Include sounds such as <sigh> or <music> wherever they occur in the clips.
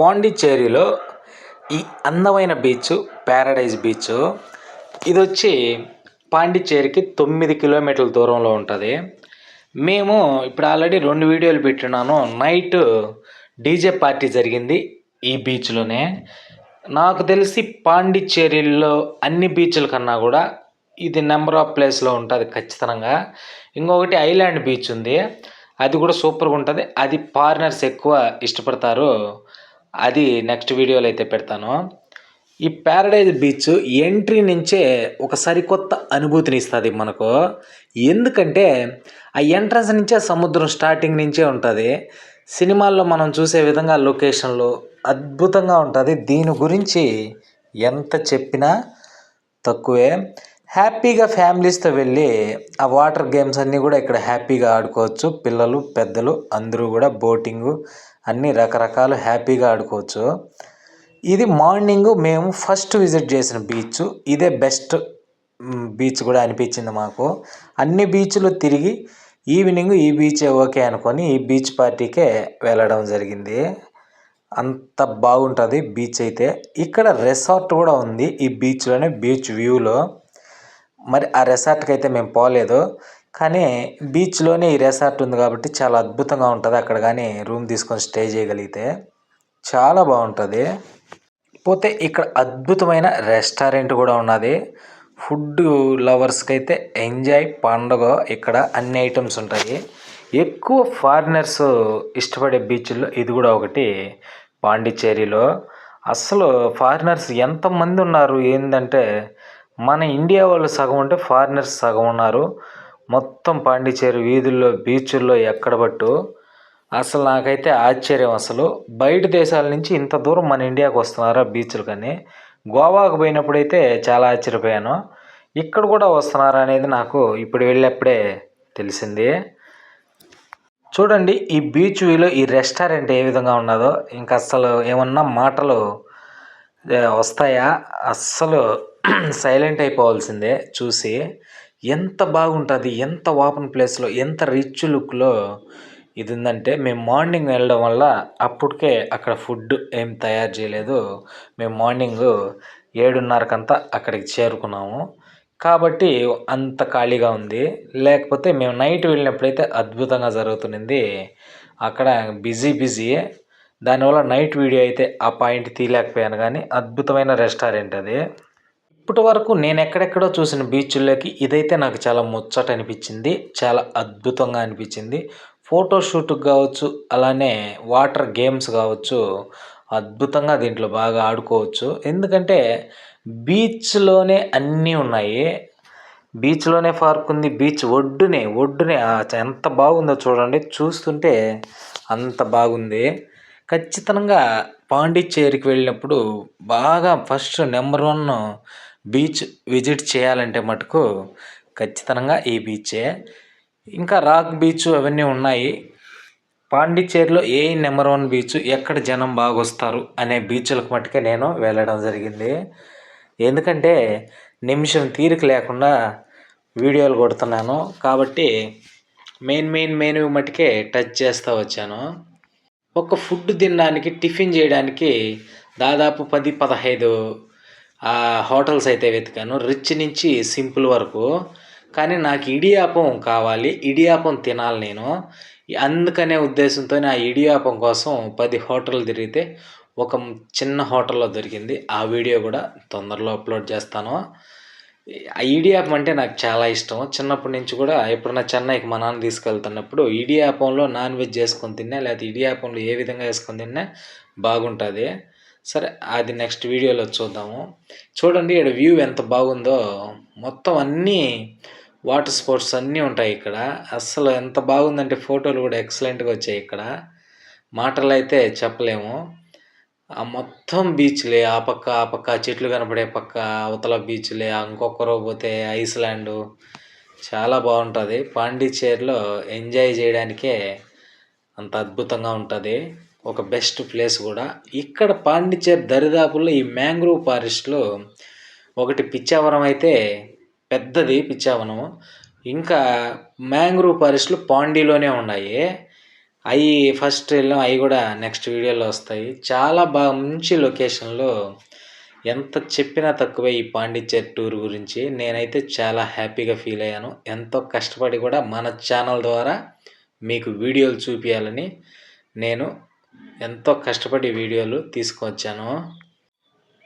పాండిచ్చేరిలో ఈ అందమైన beach Paradise beach. ఇది వచ్చి పాండిచ్చేరికి తొమ్మిది కిలోమీటర్ల దూరంలో ఉంటుంది. మేము ఇప్పుడు ఆల్రెడీ రెండు వీడియోలు పెట్టినాను. నైట్ డీజే పార్టీ జరిగింది ఈ బీచ్లోనే. నాకు తెలిసి పాండిచ్చేరిలో అన్ని బీచ్ల కన్నా కూడా ఇది నెంబర్ ఆఫ్ ప్లేస్లో ఉంటుంది ఖచ్చితంగా. ఇంకొకటి ఐలాండ్ బీచ్ ఉంది. అది కూడా సూపర్గా ఉంటుంది. అది ఫారినర్స్ ఎక్కువ ఇష్టపడతారు. అది నెక్స్ట్ వీడియోలో అయితే పెడతాను. ఈ ప్యారడైజ్ బీచ్ ఎంట్రీ నుంచే ఒక సరికొత్త అనుభూతిని ఇస్తుంది మనకు. ఎందుకంటే ఆ ఎంట్రన్స్ నుంచే సముద్రం స్టార్టింగ్ నుంచే ఉంటుంది. సినిమాల్లో మనం చూసే విధంగా లొకేషన్లు అద్భుతంగా ఉంటుంది. దీని గురించి ఎంత చెప్పినా తక్కువే. హ్యాపీగా ఫ్యామిలీస్తో వెళ్ళి ఆ వాటర్ గేమ్స్ అన్నీ కూడా ఇక్కడ హ్యాపీగా ఆడుకోవచ్చు. పిల్లలు పెద్దలు అందరూ కూడా బోటింగు అన్నీ రకరకాలు హ్యాపీగా ఆడుకోవచ్చు. ఇది మార్నింగ్ మేము ఫస్ట్ విజిట్ చేసిన బీచ్. ఇదే బెస్ట్ బీచ్ కూడా అనిపించింది మాకు. అన్ని బీచ్లు తిరిగి ఈవినింగ్ ఈ బీచ్ ఓకే అనుకొని ఈ బీచ్ పార్టీకే వెళ్ళడం జరిగింది. అంత బాగుంటుంది బీచ్ అయితే. ఇక్కడ రిసార్ట్ కూడా ఉంది ఈ బీచ్లోనే బీచ్ వ్యూలో. మరి ఆ రెసార్ట్కి అయితే మేము పోలేదు. కానీ బీచ్లోనే ఈ రెసార్ట్ ఉంది కాబట్టి చాలా అద్భుతంగా ఉంటుంది అక్కడ కానీ రూమ్ తీసుకొని స్టే చేయగలిగితే. చాలా బాగుంటుంది. పోతే ఇక్కడ అద్భుతమైన రెస్టారెంట్ కూడా ఉన్నది. ఫుడ్ లవర్స్కి అయితే ఎంజాయ్ పండుగ ఇక్కడ అన్ని ఐటమ్స్ ఉంటాయి. ఎక్కువ ఫారినర్స్ ఇష్టపడే బీచ్ల్లో ఇది కూడా ఒకటి. పాండిచ్చేరిలో అసలు ఫారినర్స్ ఎంతమంది ఉన్నారు? ఏంటంటే మన ఇండియా వాళ్ళు సగం ఉంటే ఫారినర్స్ సగం ఉన్నారు. మొత్తం పాండిచ్చేరి వీధుల్లో బీచుల్లో ఎక్కడ పట్టు? అసలు నాకైతే ఆశ్చర్యం అసలు. బయట దేశాల నుంచి ఇంత దూరం మన ఇండియాకి వస్తున్నారా బీచ్లు కానీ? గోవాకు పోయినప్పుడైతే చాలా ఆశ్చర్యపోయాను. ఇక్కడ కూడా వస్తున్నారా అనేది నాకు ఇప్పుడు వెళ్ళినప్పుడే తెలిసింది. చూడండి ఈ బీచ్ వ్యూలో ఈ రెస్టారెంట్ ఏ విధంగా ఉన్నదో. ఇంకా అస్సలు ఏమన్నా మాటలు వస్తాయా? అస్సలు <clears throat> సైలెంట్ అయిపోవాల్సిందే చూసి. ఎంత బాగుంటుంది ఎంత ఓపెన్ ప్లేస్లో ఎంత రిచ్ లుక్లో ఇది ఉందంటే మేము మార్నింగ్ వెళ్ళడం వల్ల అప్పటికే అక్కడ ఫుడ్ ఏం తయారు చేయలేదు. మేము మార్నింగ్ ఏడున్నరకంతా అక్కడికి చేరుకున్నాము. కాబట్టి అంత ఖాళీగా ఉంది. లేకపోతే మేము నైట్ వెళ్ళినప్పుడైతే అద్భుతంగా జరుగుతుంది అక్కడ బిజీ బిజీ. దానివల్ల నైట్ వీడియో అయితే ఆ పాయింట్ తీయలేకపోయాను కానీ అద్భుతమైన రెస్టారెంట్ అది. ఇప్పటి వరకు నేను ఎక్కడెక్కడో చూసిన బీచ్ల్లోకి ఇదైతే నాకు చాలా ముచ్చట అనిపించింది చాలా అద్భుతంగా అనిపించింది. ఫోటోషూట్కి కావచ్చు అలానే వాటర్ గేమ్స్ కావచ్చు అద్భుతంగా దీంట్లో బాగా ఆడుకోవచ్చు. ఎందుకంటే బీచ్లోనే అన్నీ ఉన్నాయి. బీచ్లోనే పార్క్ ఉంది బీచ్ ఒడ్డునే ఒడ్డునే ఎంత బాగుందో చూడండి. చూస్తుంటే అంత బాగుంది. ఖచ్చితంగా పాండిచ్చేరికి వెళ్ళినప్పుడు బాగా first number one beach visit చేయాలంటే మటుకు ఖచ్చితంగా ఈ బీచే. ఇంకా రాక్ బీచ్ అవన్నీ ఉన్నాయి. పాండిచ్చేరిలో ఏ నెంబర్ వన్ బీచ్ ఎక్కడ జనం బాగా వస్తారు అనే బీచ్లకు మట్టుకే నేను వెళ్ళడం జరిగింది. ఎందుకంటే నిమిషం తీరిక లేకుండా వీడియోలు కొడుతున్నాను కాబట్టి మెయిన్ మెయిన్ మెయిన్ మట్టుకే టచ్ చేస్తూ వచ్చాను. ఒక ఫుడ్ తినడానికి టిఫిన్ చేయడానికి దాదాపు పది పదహైదు హోటల్స్ అయితే వెతికాను. రిచ్ నుంచి సింపుల్ వరకు. కానీ నాకు ఇడియాపం కావాలి. ఇడియాపం తినాలి నేను. అందుకనే ఉద్దేశంతో ఆ ఇడియాపం కోసం పది హోటల్ తిరిగితే ఒక చిన్న హోటల్లో దొరికింది. ఆ వీడియో కూడా తొందరలో అప్లోడ్ చేస్తాను. ఆ ఇడియాపం అంటే నాకు చాలా ఇష్టం. చిన్నప్పటి నుంచి కూడా ఎప్పుడన్నా చెన్నైకి మా నాన్న తీసుకెళ్తున్నప్పుడు ఇడియాపంలో నాన్ వెజ్ చేసుకొని తిన్నా లేకపోతే ఇడియాపంలో ఏ విధంగా వేసుకొని తిన్నా బాగుంటుంది. సరే అది నెక్స్ట్ వీడియోలో చూద్దాము. చూడండి ఇక్కడ వ్యూ ఎంత బాగుందో. మొత్తం అన్నీ వాటర్ స్పోర్ట్స్ అన్నీ ఉంటాయి ఇక్కడ. అస్సలు ఎంత బాగుందంటే ఫోటోలు కూడా ఎక్సలెంట్గా వచ్చాయి ఇక్కడ. మాటలు అయితే చెప్పలేము. ఆ మొత్తం బీచ్లే ఆ పక్క ఆ పక్క చెట్లు కనపడే పక్క అవతల బీచ్లే ఇంకొకరు పోతే ఐస్లాండ్ చాలా బాగుంటుంది. పాండిచ్చేరిలో ఎంజాయ్ చేయడానికే అంత అద్భుతంగా ఉంటుంది. ఒక బెస్ట్ ప్లేస్ కూడా. ఇక్కడ పాండిచేరి దరిదాపుల్లో ఈ మ్యాంగ్రూవ్ ఫారెస్ట్లో ఒకటి పిచ్చావరం అయితే పెద్దది పిచ్చావనం ఇంకా మ్యాంగ్రూవ్ ఫారెస్ట్లు పాండీలోనే ఉన్నాయి. అవి ఫస్ట్ వెళ్ళాం అవి కూడా నెక్స్ట్ వీడియోలో వస్తాయి. చాలా బాగా మంచి లొకేషన్లో ఎంత చెప్పినా తక్కువే ఈ పాండిచ్చేరి టూర్ గురించి. నేనైతే చాలా హ్యాపీగా ఫీల్ అయ్యాను. ఎంతో కష్టపడి కూడా మన ఛానల్ ద్వారా మీకు వీడియోలు చూపించాలని నేను ఎంతో కష్టపడి వీడియోలు తీసుకొచ్చాను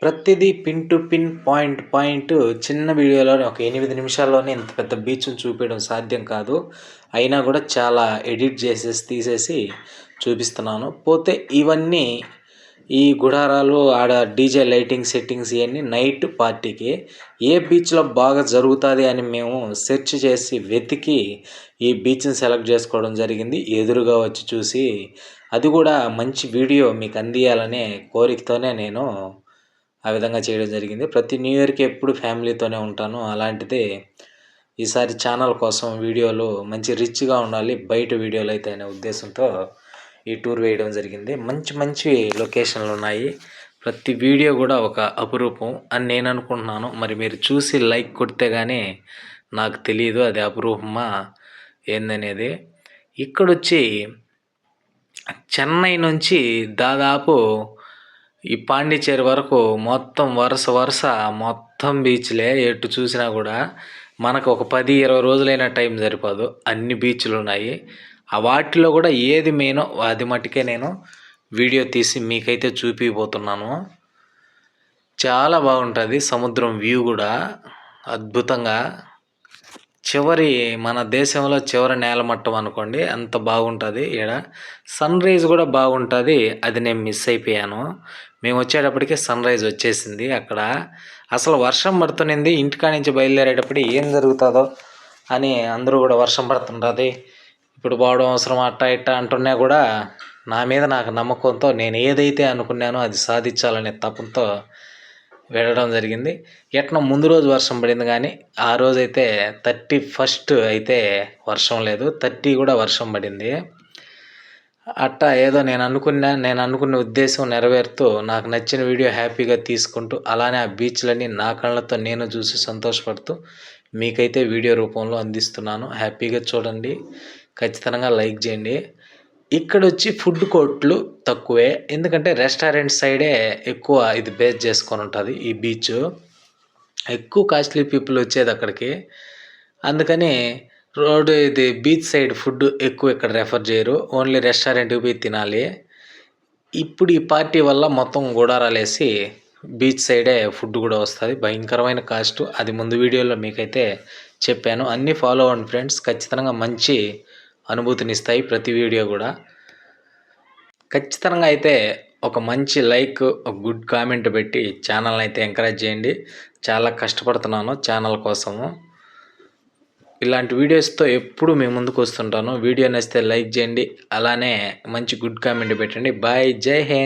ప్రతిదీ pin to pin point point చిన్న వీడియోలోనే ఒక ఎనిమిది నిమిషాల్లోనే ఇంత పెద్ద బీచ్ని చూపించడం సాధ్యం కాదు. అయినా కూడా చాలా ఎడిట్ చేసేసి తీసేసి చూపిస్తున్నాను. పోతే ఇవన్నీ ఈ గుడారాలు ఆడ డీజే లైటింగ్ సెట్టింగ్స్ ఇవన్నీ నైట్ పార్టీకి. ఏ బీచ్లో బాగా జరుగుతుంది అని మేము సెర్చ్ చేసి వెతికి ఈ బీచ్ని సెలెక్ట్ చేసుకోవడం జరిగింది. ఎదురుగా వచ్చి చూసి అది కూడా మంచి వీడియో మీకు అందియాలనే కోరికతోనే నేను ఆ విధంగా చేయడం జరిగింది. ప్రతి న్యూ ఇయర్కి ఎప్పుడు ఫ్యామిలీతోనే ఉంటాను. అలాంటిది ఈసారి ఛానల్ కోసం వీడియోలు మంచి రిచ్గా ఉండాలి. బయట వీడియోలు అయితే అనే ఉద్దేశంతో ఈ టూర్ వేయడం జరిగింది. మంచి మంచి లొకేషన్లు ఉన్నాయి. ప్రతి వీడియో కూడా ఒక అపురూపం అని నేను అనుకుంటున్నాను. మరి మీరు చూసి లైక్ కొడితే కానీ నాకు తెలియదు అది అపురూపమా ఏందనేది. ఇక్కడొచ్చి చెన్నై నుంచి దాదాపు ఈ పాండిచేరి వరకు మొత్తం వరుస వరుస మొత్తం బీచ్లే ఎటు చూసినా కూడా మనకు ఒక పది ఇరవై రోజులైన టైం సరిపోదు. అన్ని బీచ్లు ఉన్నాయి. వాటిలో కూడా ఏది మెయినో అది మట్టుకే నేను వీడియో తీసి మీకైతే చూపిపోతున్నాను. చాలా బాగుంటుంది సముద్రం వ్యూ కూడా. అద్భుతంగా. చివరి మన దేశంలో చివరి నేలమట్టం అనుకోండి అంత బాగుంటుంది ఇక్కడ సన్ రైజ్ కూడా బాగుంటుంది అది నేను మిస్ అయిపోయాను. మేము వచ్చేటప్పటికి సన్ రైజ్ వచ్చేసింది అక్కడ. అసలు వర్షం పడుతునింది ఇంటికాడ నుంచి బయలుదేరేటప్పుడు ఏం జరుగుతుందో అని అందరూ కూడా వర్షం పడుతుంటుంది. ఇప్పుడు పోవడం అవసరం అట్ట ఇట్ట అంటున్నా కూడా నా మీద నాకు నమ్మకంతో నేను ఏదైతే అనుకున్నానో అది సాధించాలనే తపంతో వెళ్ళడం జరిగింది. ఎట్లా ముందు రోజు వర్షం పడింది కానీ ఆ రోజు అయితే థర్టీ ఫస్ట్ అయితే వర్షం లేదు. థర్టీ కూడా వర్షం పడింది. అట్టా ఏదో నేను అనుకున్న నేను అనుకున్న ఉద్దేశం నెరవేరుతూ నాకు నచ్చిన వీడియో హ్యాపీగా తీసుకుంటూ అలానే ఆ బీచ్లన్నీ నా కళ్ళతో నేను చూసి సంతోషపడుతూ మీకైతే వీడియో రూపంలో అందిస్తున్నాను. హ్యాపీగా చూడండి. ఖచ్చితంగా లైక్ చేయండి. ఇక్కడ వచ్చి ఫుడ్ కోర్ట్లు తక్కువే. ఎందుకంటే రెస్టారెంట్ సైడే ఎక్కువ ఇది బేస్ చేసుకొని ఉంటుంది ఈ బీచ్. ఎక్కువ కాస్ట్లీ పీపుల్ వచ్చేది అక్కడికి. అందుకని రోడ్ ఇది బీచ్ సైడ్ ఫుడ్ ఎక్కువ ఇక్కడ రెఫర్ చేయరు. ఓన్లీ రెస్టారెంట్కి పోయి తినాలి. ఇప్పుడు ఈ పార్టీ వల్ల మొత్తం గూడారాలేసి బీచ్ సైడే ఫుడ్ కూడా వస్తుంది. భయంకరమైన కాస్ట్. అది ముందు వీడియోలో మీకైతే చెప్పాను. అన్నీ ఫాలో అవ్వండి ఫ్రెండ్స్. ఖచ్చితంగా మంచి అనుభూతినిస్తాయి ప్రతి వీడియో కూడా. ఖచ్చితంగా అయితే ఒక మంచి లైక్ ఒక గుడ్ కామెంట్ పెట్టి ఛానల్ని అయితే ఎంకరేజ్ చేయండి. చాలా కష్టపడుతున్నాను ఛానల్ కోసము. ఇలాంటి వీడియోస్తో ఎప్పుడు మేము ముందుకు వస్తుంటాను. వీడియో నచ్చితే లైక్ చేయండి. అలానే మంచి గుడ్ కామెంట్ పెట్టండి. బాయ్ జై హే